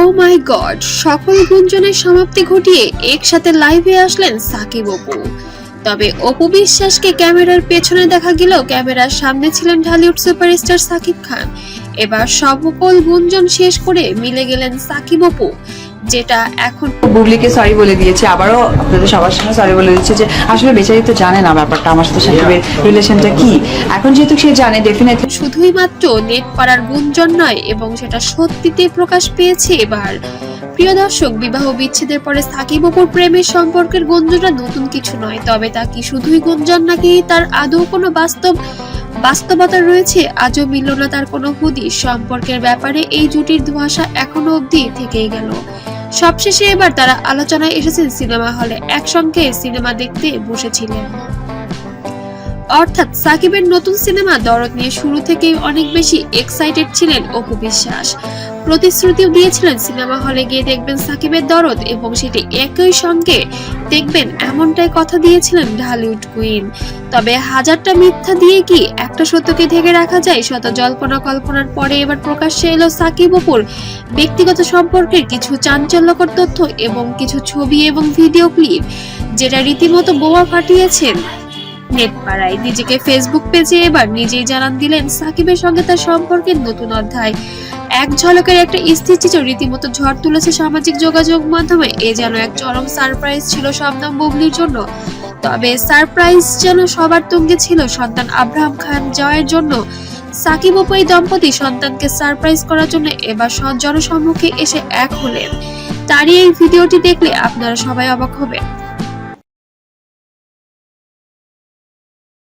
ও মাই god সকল গুঞ্জনের সমাপ্তি ঘটিয়ে একসাথে লাইভে আসলেন সাকিব অপু। তবে অপু বিশ্বাসকে ক্যামেরার পেছনে দেখা গেল ক্যামেরার সামনে ছিলেন ঢালিউড সুপারস্টার সাকিব খান। এবার সকল গুঞ্জন শেষ করে মিলে গেলেন সাকিব অপু। যেটা এখন বুবলিকে সরি বলে দিয়েছে। আবারও আপনাদের সবার সামনে সরি বলে দিচ্ছে যে আসলে বেচারি তো জানে না ব্যাপারটা আমার সাথে সাকিবের রিলেশনটা কি। এখন যেহেতু সে জানে ডেফিনেটলি শুধুই মাত্র নেট করার গুঞ্জন নয় এবং সেটা সত্যিতে প্রকাশ পেয়েছে এবার। প্রিয় দর্শক বিবাহ বিচ্ছেদের পরে সাকিব অপুর প্রেমের সম্পর্কের গুঞ্জনটা নতুন কিছু নয় তবে তা কি শুধুই গুঞ্জন নাকি তার আদৌ কোনো বাস্তব বাস্তবতা রয়েছে? আজও মিলল না তার কোনো হুদিস সম্পর্কের ব্যাপারে এই জুটির ধোঁয়াশা এখনও অবধি থেকেই গেল। সবশেষে এবার তারা আলোচনায় এসেছেন সিনেমা হলে একসঙ্গে সিনেমা দেখতে বসেছিলেন। অর্থাৎ সাকিবের নতুন সিনেমা দরদ নিয়ে শুরু থেকেই অনেক বেশি এক্সাইটেড ছিলেন অপু বিশ্বাস। প্রতিশ্রুতিও দিয়েছিলেন সিনেমা হলে গিয়ে দেখবেন সাকিবের দরদ এবং সেটি একই সঙ্গে দেখবেন এমনটাই কথা দিয়েছিলেন ঢালিউড কুইন। তবে হাজারটা মিথ্যা দিয়ে কি একটা সত্যকে ঢেকে রাখা যায়? শত জল্পনা কল্পনার পরে এবার প্রকাশ্যে এলো সাকিব অপুর ব্যক্তিগত সম্পর্কের কিছু চাঞ্চল্যকর তথ্য এবং কিছু ছবি এবং ভিডিও ক্লিপ, যেটা রীতিমতো বোমা ফাটিয়েছেন নেট পাড়ায় নিজেকে ফেসবুক পেজে এবার নিজেই জানান দিলেন সাকিবের সঙ্গে তার সম্পর্কের নতুন অধ্যায়। এক ঝলকের একটা স্থিতিচিত্র রীতিমতো ঝড় তুলেছে সামাজিক যোগাযোগ মাধ্যমে। এ যেন এক চরম সারপ্রাইজ ছিল শবনম বুবলির জন্য। তবে সারপ্রাইজ যেন সবার তুঙ্গে ছিল সন্তান আব্রাহাম খান জয়ের জন্য। সাকিব এই দম্পতি সন্তানকে সারপ্রাইজ করার জন্য এবার জনসম্মুখে এসে এক হলেন। তারই এই ভিডিওটি দেখলে আপনারা সবাই অবাক হবেন।